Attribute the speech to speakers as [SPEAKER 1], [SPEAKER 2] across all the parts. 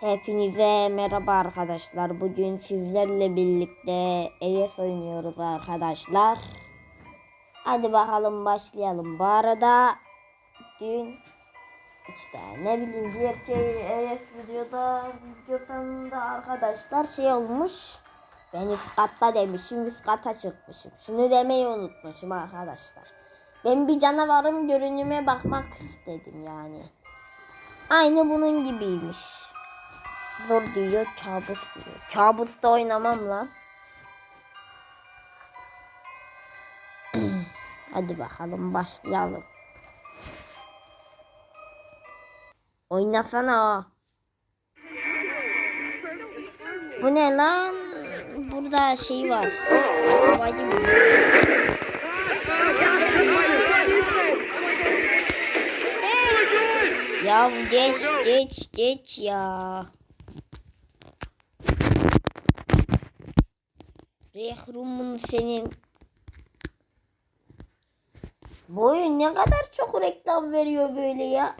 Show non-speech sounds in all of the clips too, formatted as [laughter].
[SPEAKER 1] Hepinize merhaba arkadaşlar. Bugün sizlerle birlikte ES oynuyoruz arkadaşlar. Hadi bakalım başlayalım. Bu arada dün işte ne bileyim gerçi ES videoda video sonunda arkadaşlar şey olmuş. Ben üst katta demişim üst kata çıkmışım. Şunu demeyi unutmuşum arkadaşlar. Ben bir canavarım görünüme bakmak istedim yani. Aynı bunun gibiymiş. Zor diyor, kabus diyor. Kabusta oynamam lan. [clears throat] Hadi bakalım başlayalım. Oynasana. Bu ne lan? Burada şey var. Mı? Ya geç geç geç ya. Rehrumun senin. Bu oyun ne kadar çok reklam veriyor böyle ya.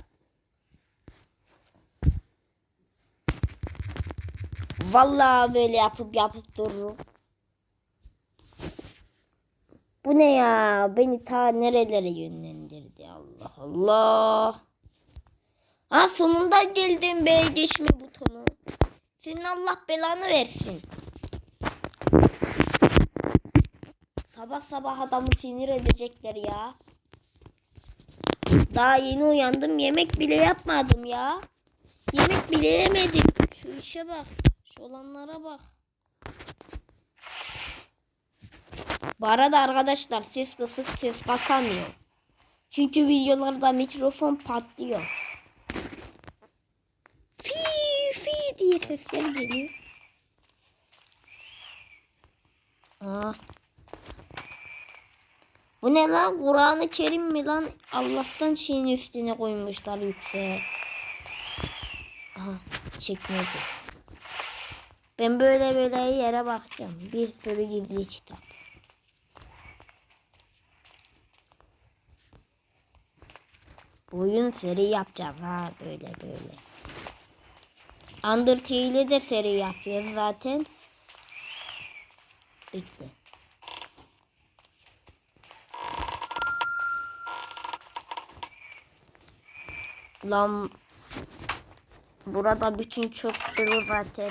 [SPEAKER 1] Vallahi böyle yapıp yapıp dururum. Bu ne ya? Beni ta nerelere yönlendirdi Allah Allah. Ha sonunda geldim be geçme butonu. Senin Allah belanı versin. Sabah sabah adamı sinir edecekler ya. Daha yeni uyandım yemek bile yapmadım ya. Yemek bile yemedim. Şu işe bak. Şu olanlara bak. Bu arada arkadaşlar ses kısık ses kasamıyor. Çünkü videolarda mikrofon patlıyor. Fi fi diye sesler geliyor. Aa. Bu ne lan? Kur'an-ı Kerim mi lan? Allah'tan şeyin üstüne koymuşlar yükseğe. Aha çekmece. Ben böyle böyle yere bakacağım. Bir sürü gizli kitap. Oyun seri yapacağız ha böyle böyle. Undertale'de de seri yapıyoruz zaten. Bekle. Lan burada bütün çöp dolu zaten.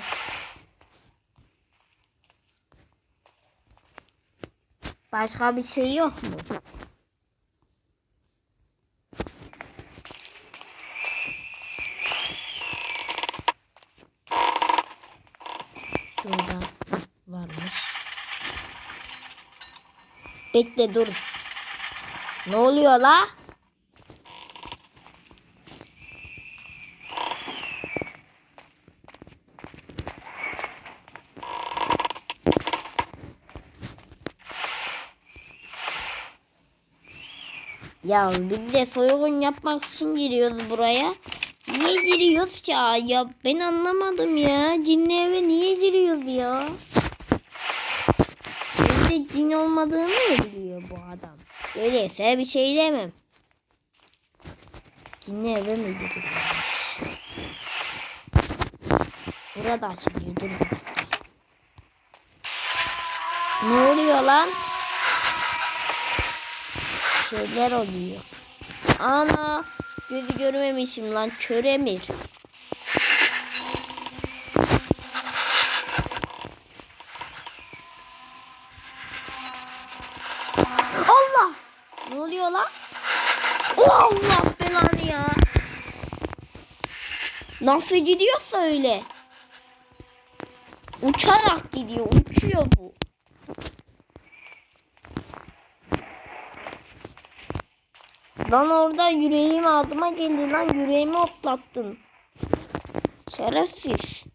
[SPEAKER 1] Başka bir şey yok mu? Şurada varmış. Bekle dur. Ne oluyor la? Ya biz de soygun yapmak için giriyoruz buraya. Niye giriyoruz ki ya? Ben anlamadım ya. Cinli eve niye giriyoruz ya? Evde cin olmadığını mı biliyor bu adam? Öyleyse bir şey demem. Cinli eve mi giriyoruz? Burada açılıyor. Dur bir dakika. Ne oluyor lan? Şeyler oluyor. Ana gözü görmemişim lan köremir. Allah! Ne oluyor lan? Oh Allah belanı ya. Nasıl gidiyorsa öyle. Uçarak gidiyor. Uçuyor bu. Lan orada yüreğim ağzıma geldi lan yüreğimi hoplattın. Şerefsiz.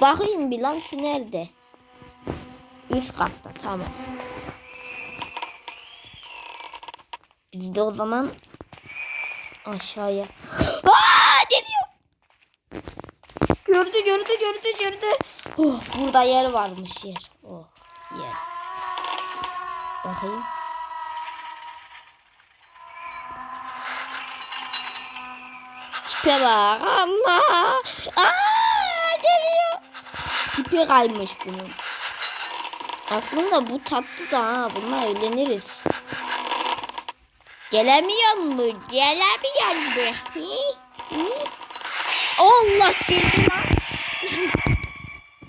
[SPEAKER 1] Bakayım bir lan şu nerede? Üst katta tamam. Biz de o zaman aşağıya. Aa geliyor. Gördü gördü gördü gördü. Oh burada yer varmış yer. Oh yer. Bakayım. Tipe bak Allah. Aa, geliyor. Tipi kaymış bunun. Aslında bu tatlı da ha. Bununla eğleniriz. Gelemiyor mu? Gelemiyor mu? Hi? [laughs] Hi? Allah geldi lan. [laughs]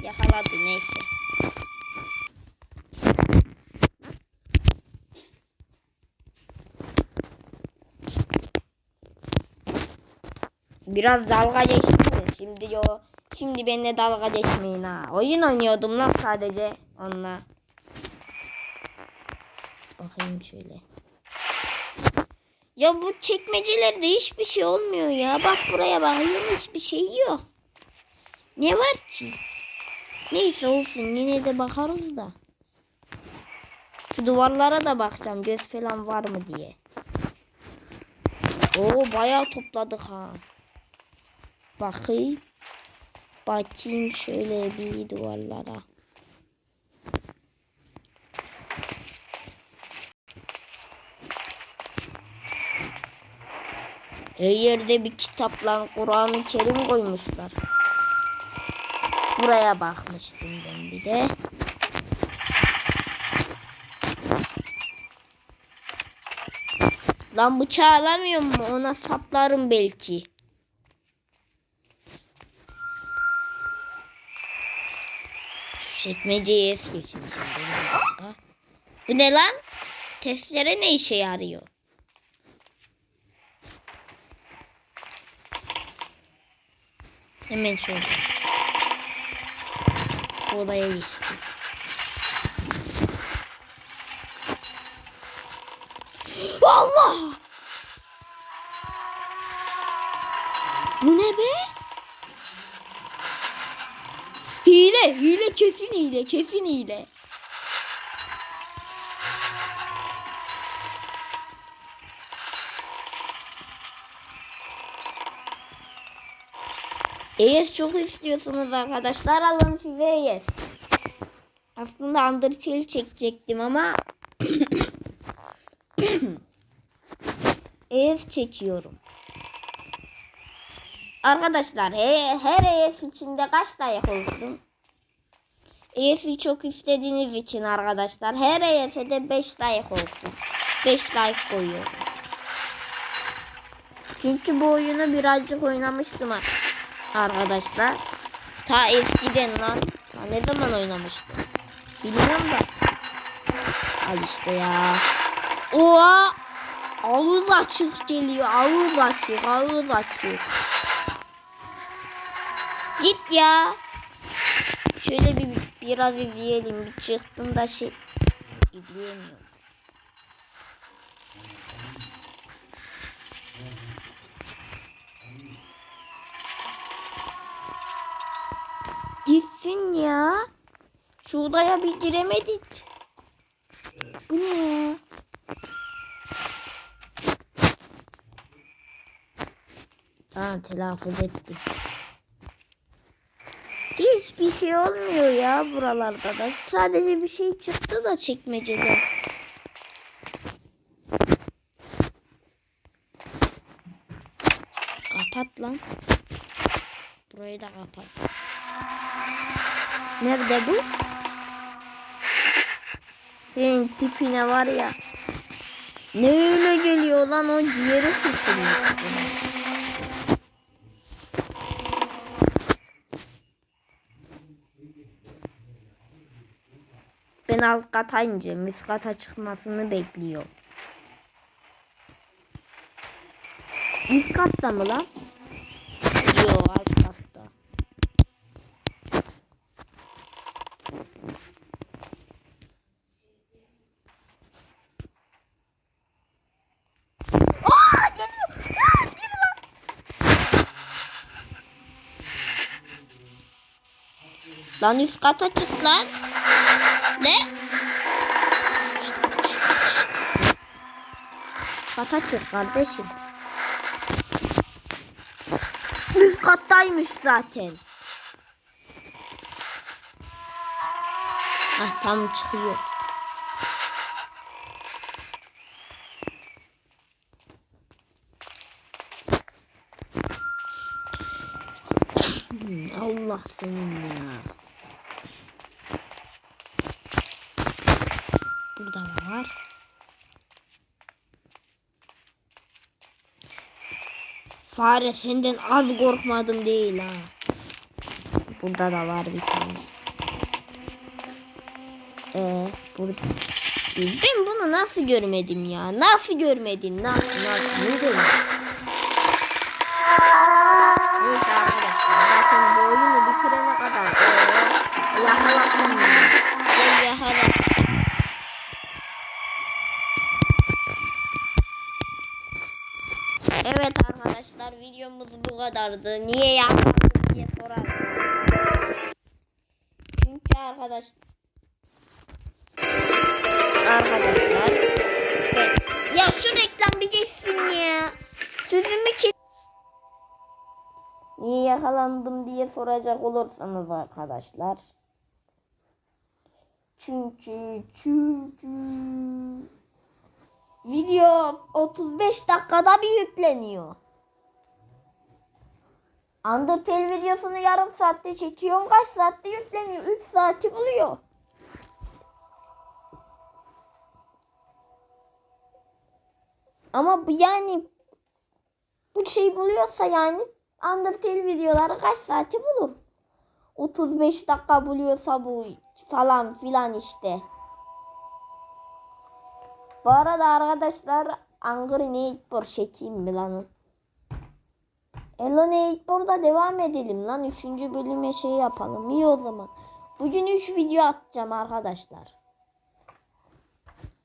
[SPEAKER 1] Yakaladı neyse. Biraz dalga geçmeyin. Şimdi yo. Şimdi benimle dalga geçmeyin ha. Oyun oynuyordum lan sadece onunla. Bakayım şöyle. Ya bu çekmecelerde hiçbir şey olmuyor ya. Bak buraya bakıyorum hiçbir şey yok. Ne var ki? Neyse olsun yine de bakarız da. Şu duvarlara da bakacağım göz falan var mı diye. Oo bayağı topladık ha. Bakayım. Bakayım şöyle bir duvarlara. Her yerde bir kitapla Kur'an-ı Kerim koymuşlar. Buraya bakmıştım ben bir de. Lan bıçağı alamıyor mu? Ona saplarım belki. Şu Çekmeceyi es geçin şimdi. Bu ne lan? Testere ne işe yarıyor? Hemen şöyle. Odaya geçtim. Allah! Bu ne be? Hile, kesin hile, kesin hile. ES çok istiyorsunuz arkadaşlar. Alın size ES. Aslında Undertale çekecektim ama [coughs] ES çekiyorum. Arkadaşlar he- her ES içinde kaç like olsun? ES'i çok istediğiniz için arkadaşlar her ES'e de 5 like olsun. 5 like koyuyorum. Çünkü bu oyunu birazcık oynamıştım arkadaşlar. Ta eskiden lan. Ta ne zaman oynamıştım? Bilmiyorum da. Al işte ya. Oha! Ağız açık geliyor. Ağız açık. Ağız açık. Git ya. Şöyle bir biraz izleyelim. Bir çıktım da şey izleyemiyorum. Gitsin ya. Şu odaya bir giremedik. Bu ne? Tamam telaffuz ettim. Hiçbir şey olmuyor ya buralarda da. Sadece bir şey çıktı da çekmecede. Kapat lan. Burayı da kapat. Nerede bu? Senin tipine var ya. Ne öyle geliyor lan o ciğeri sıkılmış. Alt kata ineceğim. Üst kata çıkmasını bekliyorum. Üst katta mı lan? Yo katta. Aa geliyor. Aa, gir lan. Lan üst kata çık lan. Kata çık kardeşim. Üst kattaymış zaten. Ah tam çıkıyor. Hmm, Allah senin ya. Burada da var. Fare senden az korkmadım değil ha. Burada da var bir tane. Ee, burada. Ben bunu nasıl görmedim ya? Nasıl görmedin? Nasıl? Nasıl? Ne demek? Neyse arkadaşlar zaten bu oyunu bitirene kadar ee, yakalasın beni. Ben yakala. Evet arkadaşlar videomuz bu kadardı. Niye yapmadın diye sorarsınız. Çünkü arkadaş arkadaşlar ve- ya şu reklam bir geçsin ya. Sözümü kes Niye yakalandım diye soracak olursanız arkadaşlar. Çünkü çünkü video 35 dakikada bir yükleniyor. Undertale videosunu yarım saatte çekiyorum. Kaç saatte yükleniyor? 3 saati buluyor. Ama bu yani bu şey buluyorsa yani Undertale videoları kaç saati bulur? 35 dakika buluyorsa bu falan filan işte. Bu arada arkadaşlar Angry Neighbor çekeyim mi lan? Hello Neighbor'da devam edelim lan. Üçüncü bölüme şey yapalım. İyi o zaman. Bugün 3 video atacağım arkadaşlar.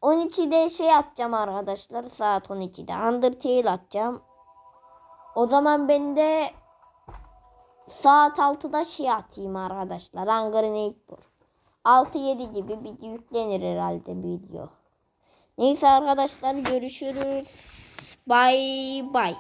[SPEAKER 1] 12'de şey atacağım arkadaşlar. Saat 12'de. Undertale atacağım. O zaman ben de saat 6'da şey atayım arkadaşlar. Angry Neighbor. 6-7 gibi bir yüklenir herhalde video. Neyse arkadaşlar görüşürüz. Bye bye.